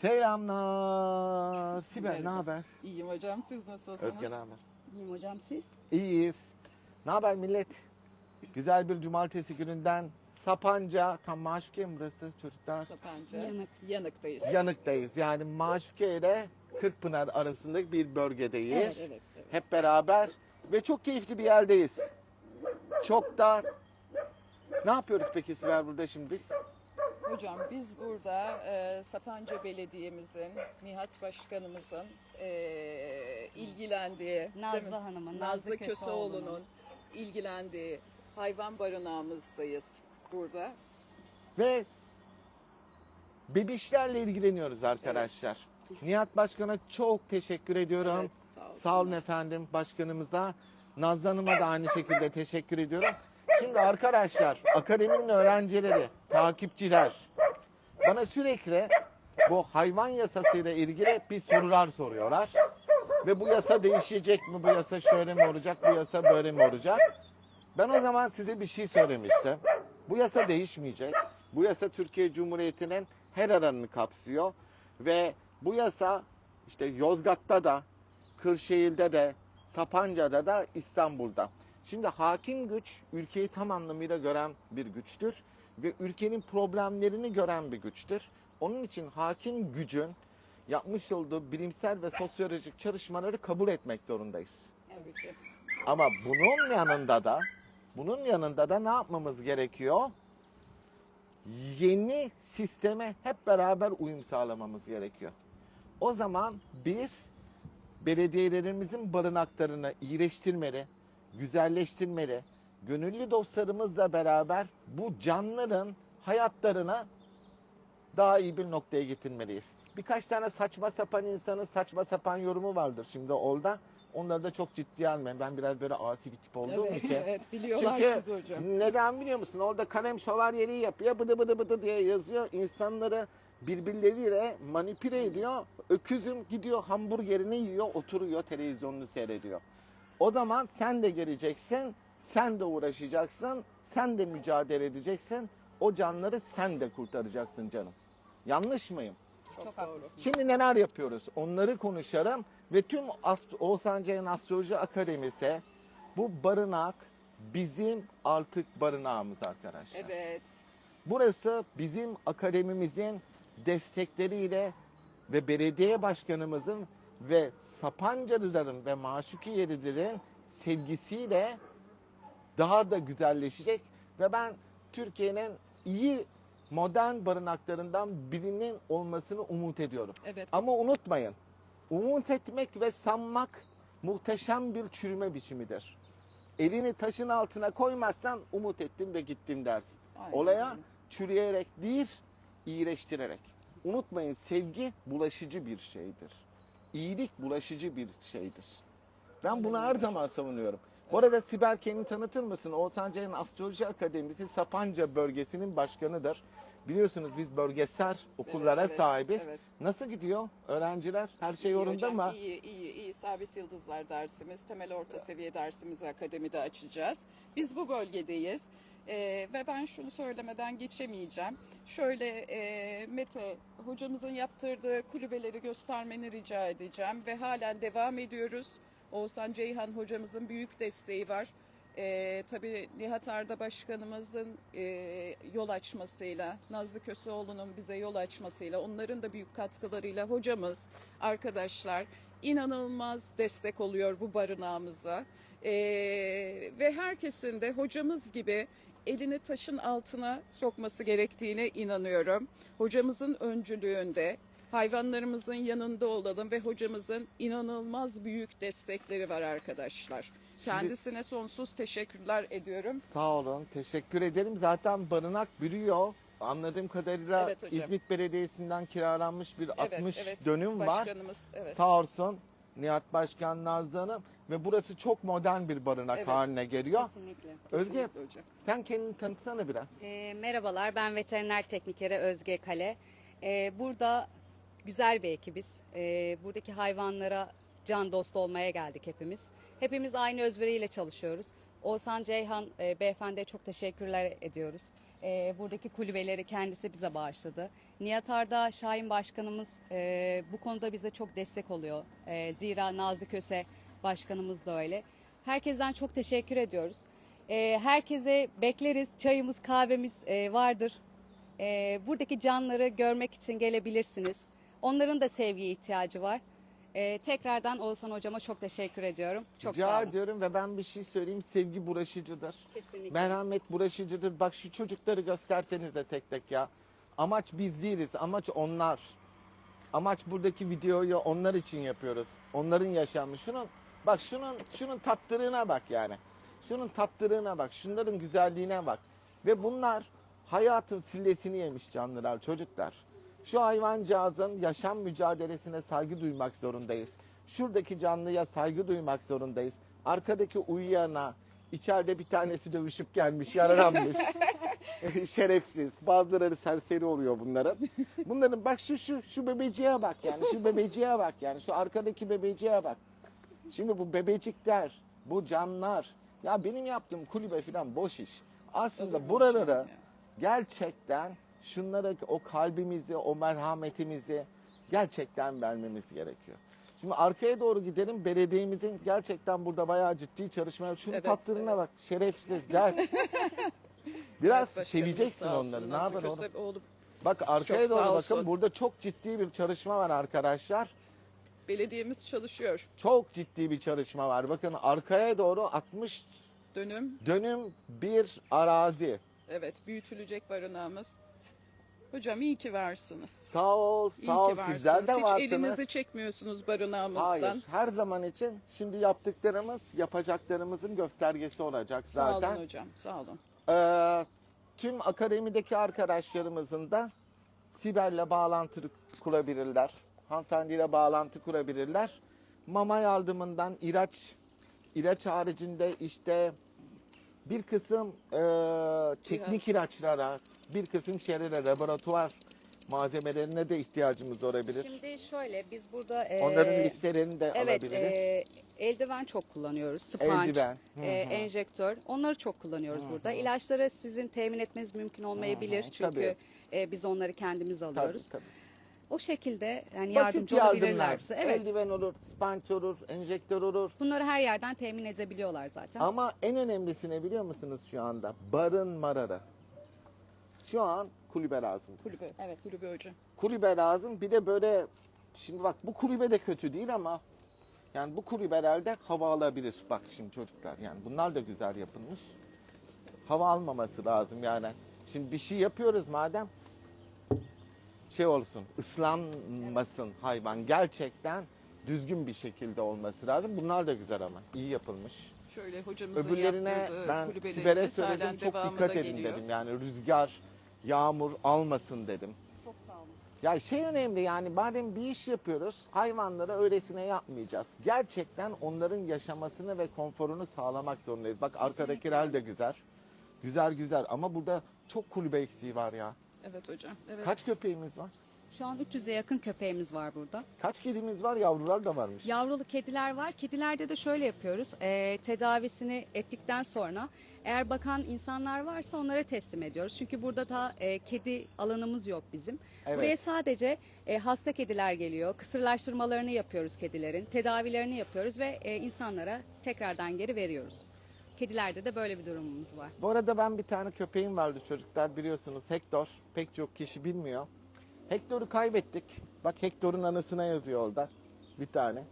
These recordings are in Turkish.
Selamlar. Sibel ne Merhaba. haber? İyiyim hocam. Siz nasılsınız? Özge ne haber? İyiyim hocam siz? İyiyiz. Ne haber millet? Güzel bir cumartesi gününden Sapanca, tam Maşukiye mi burası çocuklar? Sapanca. Yanık. Yanıktayız. Yanık'tayız. Yani Maşukiye ile Kırkpınar arasındaki bir bölgedeyiz. Evet, evet, evet. Hep beraber ve çok keyifli bir yerdeyiz. Çok da ne yapıyoruz peki Sibel burada şimdi biz? Hocam biz burada e, Sapanca Belediye'mizin, Nihat Başkanımızın e, ilgilendiği, Nazlı? Hanım'ın, Nazlı Nazlı Köseoğlu'nun ilgilendiği hayvan barınağımızdayız burada. Ve bebişlerle ilgileniyoruz arkadaşlar. Nihat Başkan'a çok teşekkür ediyorum. Evet, sağ olsunlar. Sağ olun efendim başkanımıza. Nazlı Hanım'a da aynı şekilde teşekkür ediyorum. Şimdi arkadaşlar akademinin öğrencileri, takipçiler bana sürekli bu hayvan yasasıyla ilgili bir sorular soruyorlar. Ve bu yasa değişecek mi? Bu yasa şöyle mi olacak? Bu yasa böyle mi olacak? Ben o zaman size bir şey söylemiştim. Bu yasa değişmeyecek. Bu yasa Türkiye Cumhuriyeti'nin her alanını kapsıyor. Ve bu yasa işte Yozgat'ta da, Kırşehir'de de, Sapanca'da da, İstanbul'da. Şimdi hakim güç ülkeyi tam anlamıyla gören bir güçtür. Ve ülkenin problemlerini gören bir güçtür. Onun için hakim gücün yapmış olduğu bilimsel ve sosyolojik çalışmaları kabul etmek zorundayız. Ki. Ama bunun yanında da bunun yanında da ne yapmamız gerekiyor? Yeni sisteme hep beraber uyum sağlamamız gerekiyor. O zaman biz belediyelerimizin barınaklarını iyileştirmeli, güzelleştirmeli, gönüllü dostlarımızla beraber bu canlıların hayatlarına daha iyi bir noktaya getirmeliyiz. Birkaç tane saçma sapan insanın saçma sapan yorumu vardır şimdi orada. Onları da çok ciddiye almayın. Ben biraz böyle asi bir tip olduğum Evet, için. evet biliyorlar Çünkü sizi hocam. neden biliyor musun? Orada kalem şövalyeliği yapıyor. Bıdı bıdı bıdı diye yazıyor. İnsanları birbirleriyle manipüle ediyor. Öküzüm gidiyor hamburgerini yiyor, oturuyor, televizyonunu seyrediyor. O zaman sen de geleceksin, sen de uğraşacaksın, sen de mücadele edeceksin. O canları sen de kurtaracaksın canım. Yanlış mıyım? Çok, Çok doğru. haklısın. Şimdi neler yapıyoruz? Onları konuşalım ve tüm Ast- Oğuzhan Ceyhan Astroloji Akademisi bu barınak bizim artık barınağımız arkadaşlar. Evet. Burası bizim akademimizin destekleriyle ve belediye başkanımızın ve Sapancalıların ve Maşukiyelilerin sevgisiyle daha da güzelleşecek ve ben Türkiye'nin iyi modern barınaklarından birinin olmasını umut ediyorum. Evet. Ama unutmayın, umut etmek ve sanmak muhteşem bir çürüme biçimidir. Elini taşın altına koymazsan umut ettim ve gittim dersin. Aynen Olaya çürüyerek değil, iyileştirerek. Unutmayın sevgi bulaşıcı bir şeydir. İyilik bulaşıcı bir şeydir. Ben bunu her zaman savunuyorum. Bu arada Sibel kendini tanıtır mısın? Oğuzhan Astroloji Akademisi Sapanca bölgesinin başkanıdır. Biliyorsunuz biz bölgesel okullara evet, sahibiz. evet. Nasıl gidiyor öğrenciler? Her şey İyi yolunda hocam, mı? İyi, iyi, iyi. Sabit Yıldızlar dersimiz, temel orta seviye dersimizi akademide açacağız. Biz bu bölgedeyiz. Ee, ve ben şunu söylemeden geçemeyeceğim. Şöyle e, Mete hocamızın yaptırdığı kulübeleri göstermeni rica edeceğim ve halen devam ediyoruz. Oğuzhan Ceyhan hocamızın büyük desteği var. Ee, tabii Nihat Arda Başkanımızın e, yol açmasıyla, Nazlı Köseoğlu'nun bize yol açmasıyla, onların da büyük katkılarıyla hocamız, arkadaşlar inanılmaz destek oluyor bu barınağımıza. Ee, ve herkesin de hocamız gibi elini taşın altına sokması gerektiğine inanıyorum. Hocamızın öncülüğünde hayvanlarımızın yanında olalım ve hocamızın inanılmaz büyük destekleri var arkadaşlar. Kendisine sonsuz teşekkürler ediyorum. Sağ olun. Teşekkür ederim. Zaten barınak büyüyor. Anladığım kadarıyla Evet hocam. İzmit Belediyesi'nden kiralanmış bir Evet, 60 evet. dönüm var. Başkanımız evet. Sağ olsun Nihat Başkan Nazlı Hanım ve burası çok modern bir barınak Evet. haline geliyor. Kesinlikle. Özge Kesinlikle hocam. sen kendini tanıtsana biraz. Ee, merhabalar ben veteriner teknikeri Özge Kale. Ee, burada güzel bir ekibiz. Ee, buradaki hayvanlara can dost olmaya geldik hepimiz. Hepimiz aynı özveriyle çalışıyoruz. Oğuzhan Ceyhan e, beyefendiye çok teşekkürler ediyoruz. e, buradaki kulübeleri kendisi bize bağışladı. Nihat Arda Şahin Başkanımız e, bu konuda bize çok destek oluyor. E, zira Nazlı Köse Başkanımız da öyle. Herkesten çok teşekkür ediyoruz. E, herkese bekleriz. Çayımız, kahvemiz e, vardır. E, buradaki canları görmek için gelebilirsiniz. Onların da sevgiye ihtiyacı var. E, tekrardan Oğuzhan Hocama çok teşekkür ediyorum. Çok Rica sağ olun. ediyorum ve ben bir şey söyleyeyim. Sevgi bulaşıcıdır. Kesinlikle. Merhamet bulaşıcıdır. Bak şu çocukları gösterseniz de tek tek ya. Amaç biz değiliz. Amaç onlar. Amaç buradaki videoyu onlar için yapıyoruz. Onların yaşamı. Şunun bak şunun şunun tattırığına bak yani. Şunun tattırığına bak. Şunların güzelliğine bak. Ve bunlar hayatın sillesini yemiş canlılar, çocuklar. Şu hayvancağızın yaşam mücadelesine saygı duymak zorundayız. Şuradaki canlıya saygı duymak zorundayız. Arkadaki uyuyana, içeride bir tanesi dövüşüp gelmiş, yaralanmış. Şerefsiz. Bazıları serseri oluyor bunların. Bunların bak şu şu şu bebeciğe bak yani. Şu bebeciğe bak yani. Şu arkadaki bebeciğe bak. Şimdi bu bebecikler, bu canlar. Ya benim yaptığım kulübe falan boş iş. Aslında mu buralara gerçekten şunlara o kalbimizi, o merhametimizi gerçekten vermemiz gerekiyor. Şimdi arkaya doğru gidelim. Belediyemizin gerçekten burada bayağı ciddi çalışmalar. Şunun Evet, tatlılığına evet. bak. Şerefsiz gel. Biraz Evet, seveceksin onları. Ne haber oğlum? Bak arkaya Çok doğru bakın. Burada çok ciddi bir çalışma var arkadaşlar. Belediyemiz çalışıyor. Çok ciddi bir çalışma var. Bakın arkaya doğru 60 Dönüm, dönüm bir arazi. evet büyütülecek barınağımız. Hocam iyi ki varsınız. Sağ ol, İyi sağ ol. ki varsınız. Sizler de Hiç varsınız. elinizi çekmiyorsunuz barınağımızdan. Hayır, her zaman için şimdi yaptıklarımız yapacaklarımızın göstergesi olacak Sağ zaten. olun hocam, sağ olun. Ee, tüm akademideki arkadaşlarımızın da Sibel'le bağlantı kurabilirler. Hanımefendiyle bağlantı kurabilirler. Mama yardımından ilaç, ilaç haricinde işte bir kısım e, teknik ilaçlara, bir kısım şeylere, laboratuvar malzemelerine de ihtiyacımız olabilir. Şimdi şöyle biz burada e, Onların listelerini de evet alabiliriz. e, eldiven çok kullanıyoruz. Sponge, Eldiven. Hı e, hı. enjektör. Onları çok kullanıyoruz burada. İlaçları sizin temin etmeniz mümkün olmayabilir. Hı hı, Çünkü tabii. e, biz onları kendimiz Tabii, alıyoruz. tabii. O şekilde yani Basit yardımcı yardımlar. olabilirler bize. Evet. Eldiven olur, sponge olur, enjektör olur. Bunları her yerden temin edebiliyorlar zaten. Ama en önemlisi ne biliyor musunuz şu anda? Barın mararı. Şu an kulübe lazım. Kulübe, Evet. kulübe hocam. Kulübe lazım. Bir de böyle şimdi bak bu kulübe de kötü değil ama yani bu kulübelerde hava alabilir. Bak şimdi çocuklar yani bunlar da güzel yapılmış. Hava almaması lazım yani. Şimdi bir şey yapıyoruz madem şey olsun ıslanmasın hayvan gerçekten düzgün bir şekilde olması lazım. Bunlar da güzel ama iyi yapılmış. Şöyle hocamızın Öbürlerine yaptırdığı ben Sibel'e söyledim çok dikkat edin geliyor. dedim. Yani rüzgar, yağmur almasın dedim. Çok sağ olun. Ya şey önemli yani madem bir iş yapıyoruz hayvanlara öylesine yapmayacağız. Gerçekten onların yaşamasını ve konforunu sağlamak zorundayız. Bak arkadakiler de güzel. Güzel güzel ama burada çok kulübe eksiği var ya. Evet hocam. Evet. Kaç köpeğimiz var? Şu an 300'e yakın köpeğimiz var burada. Kaç kedimiz var? Yavrular da varmış. Yavrulu kediler var. Kedilerde de şöyle yapıyoruz. Ee, tedavisini ettikten sonra eğer bakan insanlar varsa onlara teslim ediyoruz. Çünkü burada da e, kedi alanımız yok bizim. Evet. Buraya sadece e, hasta kediler geliyor. Kısırlaştırmalarını yapıyoruz kedilerin. Tedavilerini yapıyoruz ve e, insanlara tekrardan geri veriyoruz. Kedilerde de böyle bir durumumuz var. Bu arada ben bir tane köpeğim vardı çocuklar biliyorsunuz Hector. Pek çok kişi bilmiyor. Hector'u kaybettik. Bak Hector'un anısına yazıyor orada. Bir tane.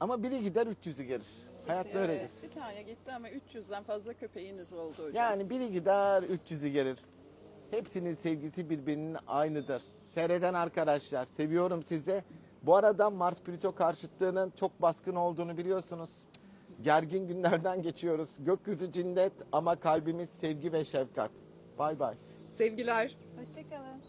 Ama biri gider 300'ü gelir. Hayat Evet, böyledir. Bir tane gitti ama 300'den fazla köpeğiniz oldu hocam. Yani biri gider 300'ü gelir. Hepsinin sevgisi birbirinin aynıdır. Seyreden arkadaşlar seviyorum sizi. Bu arada Mars Plüto karşıtlığının çok baskın olduğunu biliyorsunuz. Gergin günlerden geçiyoruz. Gökyüzü cinnet ama kalbimiz sevgi ve şefkat. Bay bay. Sevgiler. Hoşçakalın.